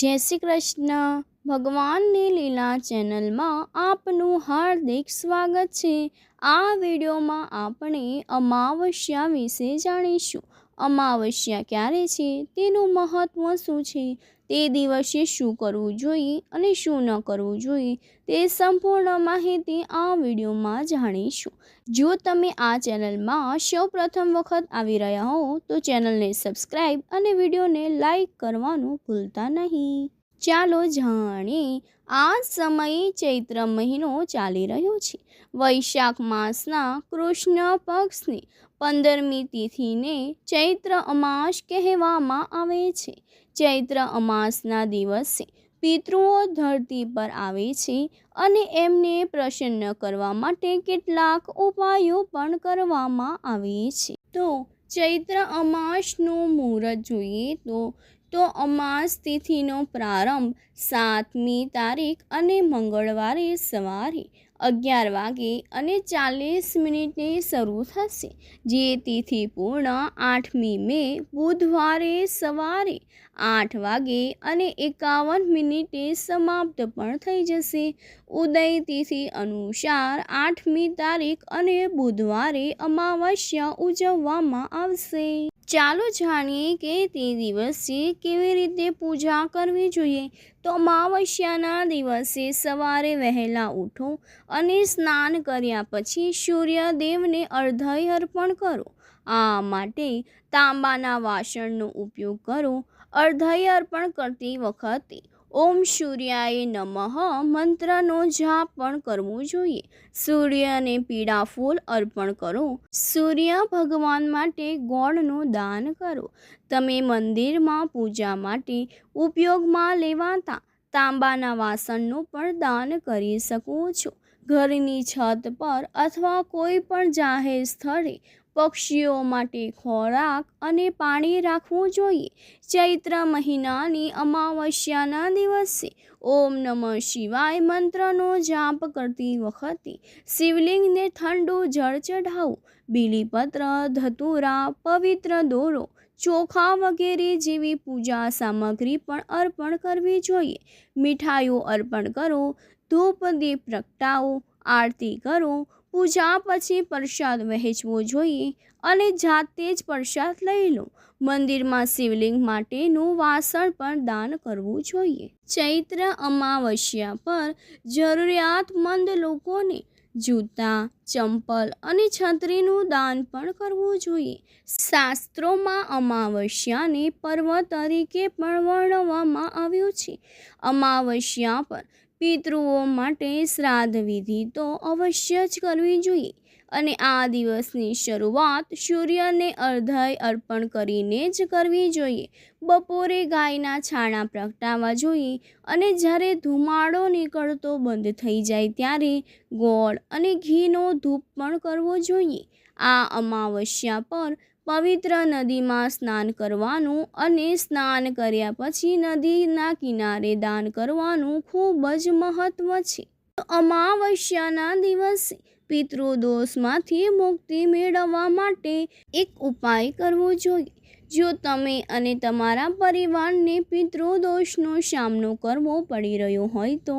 જય શ્રી કૃષ્ણ. ભગવાનની લીલા ચેનલમાં આપનું હાર્દિક સ્વાગત છે. આ વિડીયોમાં આપણે અમાવસ્યા વિશે જાણીશું. અમાવસ્યા ક્યારે છે? તેનું મહત્ત્વ શું છે? તે દિવસે શું કરવું જોઈએ અને શું ન કરવું જોઈએ તે સંપૂર્ણ માહિતી આ વિડીયોમાં જાણીશું. જો તમે આ ચેનલમાં સૌ પ્રથમ વખત આવી રહ્યા હો, તો ચેનલને સબસ્ક્રાઈબ અને વિડીયોને લાઈક કરવાનું ભૂલતા નહીં. ચાલો જાણીએ, આ સમયે ચૈત્ર મહિનો ચાલી રહ્યો છે. વૈશાખ માસના કૃષ્ણ પક્ષની પંદરમી તિથિને ચૈત્ર અમાસ કહેવામાં આવે છે. ચૈત્ર અમાસના દિવસે પિતૃઓ ધરતી પર આવે છે અને એમને પ્રસન્ન કરવા માટે કેટલાક ઉપાયો પણ કરવામાં આવે છે. તો ચૈત્ર અમાસનું મુહૂર્ત જોઈએ તો તો અમાસ તિથિનો પ્રારંભ સાતમી તારીખ અને મંગળવારે સવારે અગિયાર વાગે અને ચાલીસ મિનિટે શરૂ થશે. જે તિથિ પૂર્ણ આઠમી મે બુધવારે સવારે આઠ વાગે અને એકાવન મિનિટે સમાપ્ત પણ થઈ જશે. ઉદય તિથિ અનુસાર આઠમી તારીખ અને બુધવારે અમાવસ્યા ઉજવવામાં આવશે. ચાલો જાણીએ કે તે દિવસે કેવી રીતે પૂજા કરવી જોઈએ. તો અમાવસ્યાના દિવસે સવારે વહેલા ઉઠો અને સ્નાન કર્યા પછી સૂર્યદેવને અર્ધય અર્પણ કરો. આ માટે તાંબાના વાસણનો ઉપયોગ કરો. અર્ધય અર્પણ કરતી વખતે ઓમ સૂર્યાય નમઃ. મંત્રનો જાપ પણ કરવો જોઈએ. સૂર્યને પીળા ફૂલ અર્પણ કરો. સૂર્ય ભગવાન માટે ગોળનું દાન કરો. તમે મંદિરમાં પૂજા માટે ઉપયોગમાં લેવાતા તાંબાના વાસણનું પણ દાન કરી શકો છો. ઘરની છત પર અથવા કોઈ પણ જાહેર સ્થળે પક્ષીઓ માટે ખોરાક અને પાણી રાખવું જોઈએ. ચૈત્ર મહિનાની અમાવસ્યાના દિવસે ઓમ નમઃ શિવાય મંત્રનો જાપ કરતી વખતે શિવલિંગને ઠંડુ જળ ચઢાવવું બીલીપત્ર, ધતુરા, પવિત્ર દોરો, ચોખા વગેરે જેવી પૂજા સામગ્રી પણ અર્પણ કરવી જોઈએ. મીઠાઈઓ અર્પણ કરો, ધૂપ દીપ પ્રગટાવો, આરતી કરો પૂજા પછી પ્રસાદ વહેંચવો જોઈએ અને જાતે જ પ્રસાદ લઈ લો. મંદિરમાં શિવલિંગ માટેનું વાસણ પણ દાન કરવું જોઈએ. ચૈત્ર અમાવસ્યા પર જરૂરિયાતમંદ લોકોને જૂતા, ચંપલ અને છત્રીનું દાન પણ કરવું જોઈએ. શાસ્ત્રોમાં અમાવસ્યાને પર્વ તરીકે પણ વર્ણવવામાં આવ્યું છે. અમાવસ્યા પર પિતૃઓ માટે શ્રાદ્ધ વિધિ તો અવશ્ય જ કરવી જોઈએ. અને આ દિવસની શરૂઆત સૂર્યને અર્ધય અર્પણ કરીને જ કરવી જોઈએ. બપોરે ગાયના છાણા પ્રગટાવવા જોઈએ અને જ્યારે ધુમાડો નીકળતો બંધ થઈ જાય ત્યારે ગોળ અને ઘીનો ધૂપ પણ કરવો જોઈએ. આ અમાવસ્યા પર પવિત્ર નદીમાં સ્નાન કરવાનું અને સ્નાન કર્યા પછી નદીના કિનારે દાન કરવાનું ખૂબ જ મહત્ત્વ છે. અમાવસ્યાના દિવસે પિતૃદોષમાંથી મુક્તિ મેળવવા માટે એક ઉપાય કરવો જોઈએ. જો તમે અને તમારા પરિવારને પિતૃદોષનો સામનો કરવો પડી રહ્યો હોય તો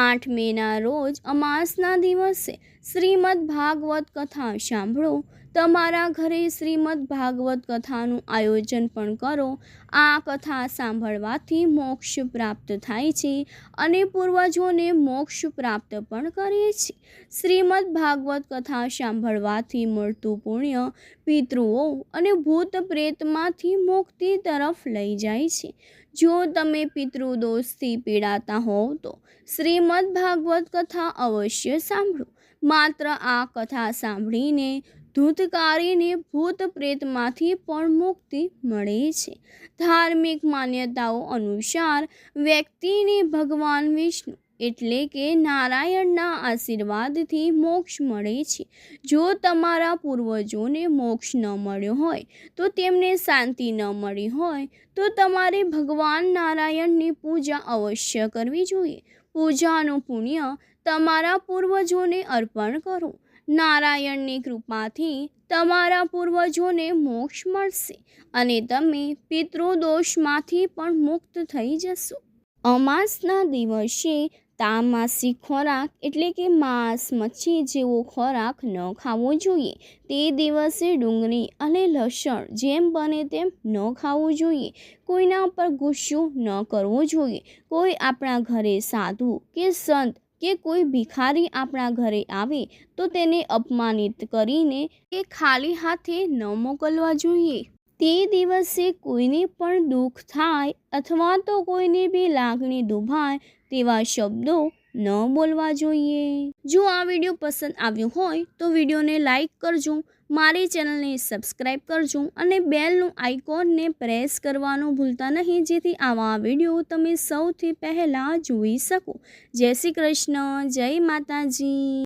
આઠ મેના રોજ અમાસના દિવસે શ્રીમદ ભાગવત કથા સાંભળો. તમારા ઘરે શ્રીમદ ભાગવત કથાનું આયોજન પણ કરો. આ કથા સાંભળવાથી મોક્ષ પ્રાપ્ત થાય છે અને પૂર્વજોને મોક્ષ પ્રાપ્ત પણ કરે છે. શ્રીમદ ભાગવત કથા સાંભળવાથી મળતું પુણ્ય પિતૃઓ અને ભૂત પ્રેતમાંથી મુક્તિ તરફ લઈ જાય છે. જો તમે પિતૃદોષથી પીડાતા હોવ તો શ્રીમદ ભાગવત કથા અવશ્ય સાંભળો. માત્ર આ કથા સાંભળીને ધૂતકારીને ભૂત પ્રેતમાંથી પણ મુક્તિ મળે છે. ધાર્મિક માન્યતાઓ અનુસાર વ્યક્તિને ભગવાન વિષ્ણુ એટલે કે નારાયણના આશીર્વાદથી મોક્ષ મળે છે. જો તમારા પૂર્વજોને મોક્ષ ન મળ્યો હોય, તો તેમને શાંતિ ન મળી હોય, તો તમારે ભગવાન નારાયણની પૂજા અવશ્ય કરવી જોઈએ. પૂજાનું પુણ્ય તમારા પૂર્વજોને અર્પણ કરો. નારાયણની કૃપાથી તમારા પૂર્વજોને મોક્ષ મળશે અને તમે પિતૃદોષમાંથી પણ મુક્ત થઈ જશો. અમાસના દિવસે તામાસિક ખોરાક એટલે કે માંસ મચ્છી જેવો ખોરાક ન ખાવો જોઈએ. તે દિવસે ડુંગળી અને લસણ જેમ બને તેમ ન ખાવું જોઈએ. કોઈના પર ગુસ્સો ન કરવો જોઈએ. કોઈ આપણા ઘરે સાધુ કે સંત કે કોઈ ભિખારી આપણા ઘરે આવે તો તેને અપમાનિત કરીને કે ખાલી હાથે ન મોકલવા જોઈએ. તે દિવસે કોઈને પણ દુઃખ થાય અથવા તો કોઈને બી લાગણી દુભાય તેવા શબ્દો ન બોલવા જોઈએ. જો આ વીડિયો પસંદ આવ્યો હોય તો વિડીયોને લાઈક કરજો મારી ચેનલને સબસ્ક્રાઈબ કરજો અને બેલનું આઇકોનને પ્રેસ કરવાનું ભૂલતા નહીં, જેથી આવા વીડિયો તમે સૌથી પહેલાં જોઈ શકો. જય શ્રી કૃષ્ણ, જય માતાજી.